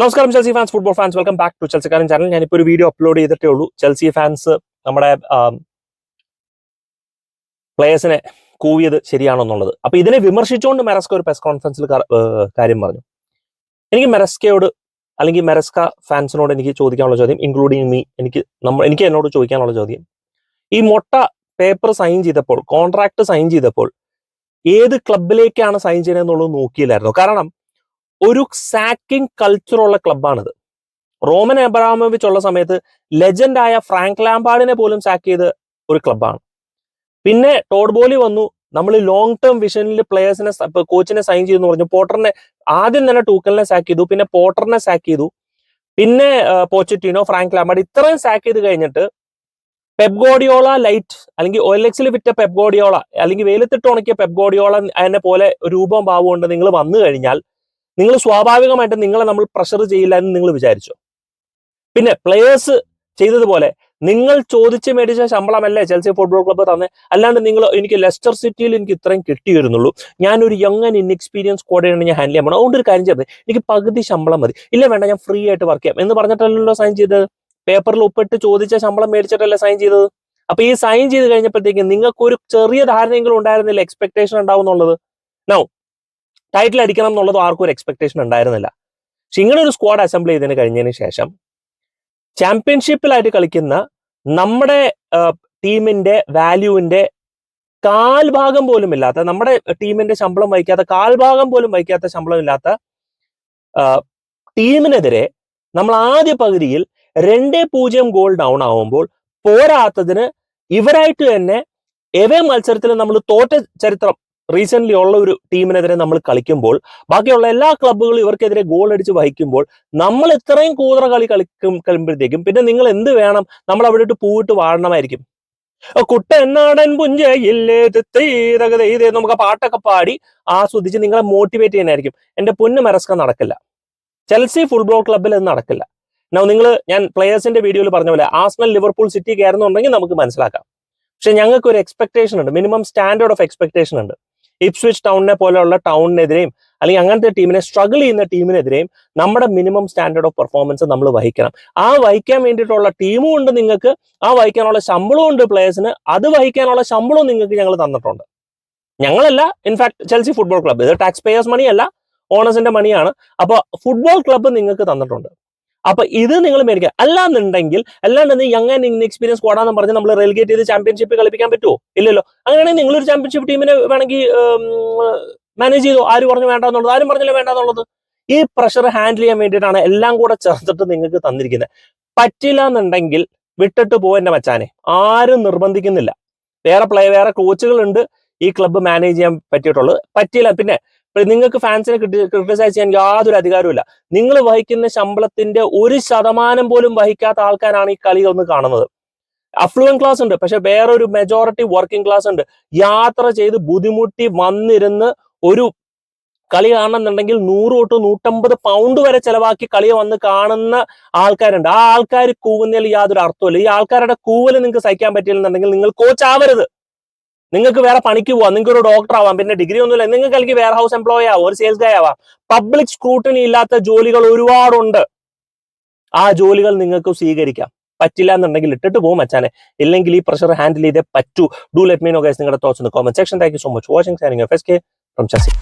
നമസ്കാരം Chelsea fans football fans welcome back to ചെൽസിക്കാരൻ channel ഞാനിപ്പോൾ ഒരു വീഡിയോ അപ്ലോഡ് ചെയ്തിട്ടേ ഉള്ളൂ. ചെൽസി ഫാൻസ് നമ്മുടെ പ്ലേയേഴ്സിനെ കൂവിയത് ശരിയാണോ എന്നുള്ളത്. അപ്പൊ ഇതിനെ വിമർശിച്ചുകൊണ്ട് മെറസ്ക ഒരു പ്രസ് കോൺഫറൻസിൽ കാര്യം പറഞ്ഞു. എനിക്ക് മെറസ്കയോട് അല്ലെങ്കിൽ മെറസ്ക ഫാൻസിനോട് എനിക്ക് ചോദിക്കാനുള്ള ചോദ്യം ഇൻക്ലൂഡിങ് മീ എനിക്ക് നമ്മൾ എനിക്ക് എന്നോട് ചോദിക്കാനുള്ള ചോദ്യം. ഈ മൊട്ട പേപ്പർ സൈൻ ചെയ്തപ്പോൾ കോൺട്രാക്ട് സൈൻ ചെയ്തപ്പോൾ ഏത് ക്ലബിലേക്കാണ് സൈൻ ചെയ്യുന്നതെന്നുള്ളത് നോക്കിയില്ലായിരുന്നു. കാരണം ഒരു സാക്കിംഗ് കൾച്ചറുള്ള ക്ലബ്ബാണിത് റോമൻ എബ്രാമോവിച്ച് ഉള്ള സമയത്ത് ലെജൻഡായ ഫ്രാങ്ക് ലാംബാർഡിനെ പോലും സാക്ക് ചെയ്ത ഒരു ക്ലബ്ബാണ് പിന്നെ ടോഡ് ബോലി വന്നു നമ്മൾ ലോങ് ടേം വിഷനിൽ പ്ലെയേഴ്സിനെ കോച്ചിനെ സൈൻ ചെയ്തു പറഞ്ഞു പോട്ടറിനെ ആദ്യം തന്നെ ടൂക്കലിനെ സാക്ക് ചെയ്തു പിന്നെ പോട്ടറിനെ സാക്ക് ചെയ്തു പിന്നെ പോച്ചറ്റിനോ ഫ്രാങ്ക് ലാംബാർഡ് ഇത്രയും സാക്ക് ചെയ്ത് കഴിഞ്ഞിട്ട് പെബ്ഗോഡിയോള ലൈറ്റ് അല്ലെങ്കിൽ ഒ എൽ എക്സിൽ വിറ്റ പെബ്ഗോഡിയോള അല്ലെങ്കിൽ വെയിലത്തിട്ട് ഉണക്കിയ പെബ്ഗോഡിയോള എന്നെ പോലെ രൂപം ഭാവമുണ്ട് നിങ്ങൾ വന്നു കഴിഞ്ഞാൽ നിങ്ങൾ സ്വാഭാവികമായിട്ടും നിങ്ങളെ നമ്മൾ പ്രഷർ ചെയ്യില്ല എന്ന് നിങ്ങൾ വിചാരിച്ചു. പിന്നെ പ്ലേയേഴ്സ് ചെയ്തതുപോലെ നിങ്ങൾ ചോദിച്ച് മേടിച്ച ശമ്പളമല്ലേ ചെൽസി ഫുട്ബോൾ ക്ലബ്ബ് തന്നെ? അല്ലാണ്ട് നിങ്ങൾ എനിക്ക് ലെസ്റ്റർ സിറ്റിയിൽ എനിക്ക് ഇത്രയും കിട്ടിയിരുന്നുള്ളൂ. ഞാനൊരു യങ് ആൻഡ് ഇൻഎക്സ്പീരിയൻസ് കോഡാണ് ഞാൻ ഹാൻഡിൽ ചെയ്യാൻ പോകണം അതുകൊണ്ട് ഒരു കാര്യം ചെയ്തത് എനിക്ക് പകുതി ശമ്പളം മതി. ഇല്ല വേണ്ട ഞാൻ ഫ്രീ ആയിട്ട് വർക്ക് ചെയ്യാം. എന്ന് പറഞ്ഞിട്ടല്ലല്ലോ സൈൻ ചെയ്തത്? പേപ്പറിൽ ഒപ്പിട്ട് ചോദിച്ച ശമ്പളം മേടിച്ചിട്ടല്ലേ സൈൻ ചെയ്തത്? അപ്പൊ ഈ സൈൻ ചെയ്ത് കഴിഞ്ഞപ്പോഴത്തേക്ക് നിങ്ങൾക്ക് ഒരു ചെറിയ ധാരണയെങ്കിലും ഉണ്ടായിരുന്നില്ല? എക്സ്പെക്ടേഷൻ ഉണ്ടാവും എന്നുള്ളത് നോ ടൈറ്റിൽ അടിക്കണം എന്നുള്ളത് ആർക്കും ഒരു എക്സ്പെക്ടേഷൻ ഉണ്ടായിരുന്നില്ല. പക്ഷെ ഇങ്ങനെ ഒരു സ്ക്വാഡ് അസംബിൾ ചെയ്തതിന് കഴിഞ്ഞതിന് ശേഷം ചാമ്പ്യൻഷിപ്പിലായിട്ട് കളിക്കുന്ന നമ്മുടെ ടീമിന്റെ വാല്യൂവിന്റെ കാൽഭാഗം പോലും ഇല്ലാത്ത നമ്മുടെ ടീമിന്റെ ശമ്പളം വഹിക്കാത്ത കാൽഭാഗം പോലും വഹിക്കാത്ത ശമ്പളം ഇല്ലാത്ത ടീമിനെതിരെ നമ്മൾ ആദ്യ പകുതിയിൽ രണ്ടേ പൂജ്യം ഗോൾ ഡൗൺ ആവുമ്പോൾ പോരാത്തതിന് ഇവരായിട്ട് തന്നെ എവേ മത്സരത്തിൽ നമ്മൾ തോറ്റ ചരിത്രം റീസെന്റ് ഉള്ള ഒരു ടീമിനെതിരെ നമ്മൾ കളിക്കുമ്പോൾ ബാക്കിയുള്ള എല്ലാ ക്ലബ്ബുകളും ഇവർക്കെതിരെ ഗോൾ അടിച്ച് വഹിക്കുമ്പോൾ നമ്മൾ ഇത്രയും കൂതറ കളി കളിക്കും കളിക്കുമ്പോഴത്തേക്കും പിന്നെ നിങ്ങൾ എന്ത് വേണം? നമ്മൾ അവിടെ പൂവിട്ട് വാഴണമായിരിക്കും കുട്ടനാടൻ പുഞ്ചയില്ലേ? പുഞ്ചേ നമുക്ക് ആ പാട്ടൊക്കെ പാടി ആസ്വദിച്ച് നിങ്ങളെ മോട്ടിവേറ്റ് ചെയ്യാനായിരിക്കും. എന്റെ പൊന്നു മെറസ്ക നടക്കില്ല. ചെൽസി ഫുട്ബോൾ ക്ലബ്ബിൽ അത് നടക്കില്ല. നിങ്ങൾ ഞാൻ പ്ലേയേഴ്സിന്റെ വീഡിയോയിൽ പറഞ്ഞ പോലെ ആസ്മൽ ലിവർപൂൾ സിറ്റി കയറുന്നുണ്ടെങ്കിൽ നമുക്ക് മനസ്സിലാക്കാം. പക്ഷെ ഞങ്ങൾക്ക് ഒരു എക്സ്പെക്ടേഷൻ ഉണ്ട്. മിനിമം സ്റ്റാൻഡേർഡ് ഓഫ് എക്സ്പെക്ടേഷൻ ഉണ്ട്. ഇപ്സ്വിച്ച് ടൗണിനെ പോലെയുള്ള ടൗണിനെതിരെയും അല്ലെങ്കിൽ അങ്ങനത്തെ ടീമിനെ സ്ട്രഗിൾ ചെയ്യുന്ന ടീമിനെതിരെയും നമ്മുടെ മിനിമം സ്റ്റാൻഡേർഡ് ഓഫ് പെർഫോമൻസ് നമ്മൾ വഹിക്കണം. ആ വഹിക്കാൻ വേണ്ടിയിട്ടുള്ള ടീമും ഉണ്ട് നിങ്ങൾക്ക് ആ വഹിക്കാനുള്ള ശമ്പളവും ഉണ്ട് പ്ലേയേഴ്സിന് അത് വഹിക്കാനുള്ള ശമ്പളവും നിങ്ങൾക്ക് ഞങ്ങൾ തന്നിട്ടുണ്ട്. ഞങ്ങളല്ല in fact Chelsea football club ഇത് ടാക്സ് പേയേഴ്സ് മണിയല്ല ഓണേഴ്സിന്റെ മണിയാണ് അപ്പോൾ ഫുട്ബോൾ ക്ലബ്ബ് നിങ്ങൾക്ക് തന്നിട്ടുണ്ട്. അപ്പൊ ഇത് നിങ്ങൾ മേടിക്കുക. അല്ലാന്നുണ്ടെങ്കിൽ അല്ലാണ്ട് യങ് ആൻഡ് ഇൻഎക്സ്പീരിയൻസ് സ്ക്വാഡാന്ന് പറഞ്ഞ് നമ്മൾ റെലിഗേറ്റ് ചെയ്ത് ചാമ്പ്യൻഷിപ്പ് കളിപ്പിക്കാൻ പറ്റുമോ ഇല്ലല്ലോ. അങ്ങനെയാണെങ്കിൽ നിങ്ങളൊരു ചാമ്പ്യൻഷിപ്പ് ടീമിനെ വേണമെങ്കിൽ മാനേജ് ചെയ്തോ? ആര് പറഞ്ഞു വേണ്ട എന്നുള്ളത് ആരും പറഞ്ഞില്ല വേണ്ട എന്നുള്ളത് ഈ പ്രഷർ ഹാൻഡിൽ ചെയ്യാൻ വേണ്ടിയിട്ടാണ് എല്ലാം കൂടെ ചേർത്തിട്ട് നിങ്ങൾക്ക് തന്നിരിക്കുന്നത്. പറ്റില്ല എന്നുണ്ടെങ്കിൽ വിട്ടിട്ട് പോവെന്റെ മച്ചാനെ. ആരും നിർബന്ധിക്കുന്നില്ല. വേറെ പ്ലേ വേറെ കോച്ചുകളുണ്ട് ഈ ക്ലബ്ബ് മാനേജ് ചെയ്യാൻ പറ്റിയിട്ടുള്ളത്. പറ്റില്ല. പിന്നെ നിങ്ങൾക്ക് ഫാൻസിനെ ക്രിട്ടിസൈസ് ചെയ്യാൻ യാതൊരു അധികാരമില്ല നിങ്ങൾ വഹിക്കുന്ന ശമ്പളത്തിന്റെ ഒരു ശതമാനം പോലും വഹിക്കാത്ത ആൾക്കാരാണ് ഈ കളി ഒന്ന് കാണുന്നത്. അഫ്ലുവൻ ക്ലാസ് ഉണ്ട് പക്ഷെ വേറൊരു മെജോറിറ്റി വർക്കിംഗ് ക്ലാസ് ഉണ്ട്. യാത്ര ചെയ്ത് ബുദ്ധിമുട്ടി വന്നിരുന്ന് ഒരു കളി കാണണമെന്നുണ്ടെങ്കിൽ നൂറ് തൊട്ട് നൂറ്റമ്പത് പൗണ്ട് വരെ ചെലവാക്കി കളി വന്ന് കാണുന്ന ആൾക്കാരുണ്ട്. ആ ആൾക്കാർ കൂവുന്നതിൽ യാതൊരു അർത്ഥമില്ല ഈ ആൾക്കാരുടെ കൂവൽ നിങ്ങൾക്ക് സഹിക്കാൻ പറ്റില്ലെന്നുണ്ടെങ്കിൽ നിങ്ങൾ കോച്ച് ആവരുത്. നിങ്ങൾക്ക് വേറെ പണിക്ക് പോവാം. നിങ്ങൾക്ക് ഒരു ഡോക്ടർ ആവാം. പിന്നെ ഡിഗ്രി ഒന്നുമില്ല. നിങ്ങൾക്ക് അല്ലെങ്കിൽ വെയർ ഹൗസ് എംപ്ലോയി ആവാം. ഒരു സെയിൽസ് ഗായ ആവാം. പബ്ലിക് സ്ക്രൂട്ടിനി ഇല്ലാത്ത ജോലികൾ ഒരുപാടുണ്ട്. ആ ജോലികൾ നിങ്ങൾക്ക് സ്വീകരിക്കാം. പറ്റില്ല എന്നുണ്ടെങ്കിൽ ഇട്ടിട്ട് പോകും അച്ഛനെ ഇല്ലെങ്കിൽ ഈ പ്രഷർ ഹാൻഡിൽ ചെയ്തേ പറ്റൂ. Do let me know guys നിങ്ങളുടെ thoughts in comment section thank you so much watching സാനിങ് F S K from ചസി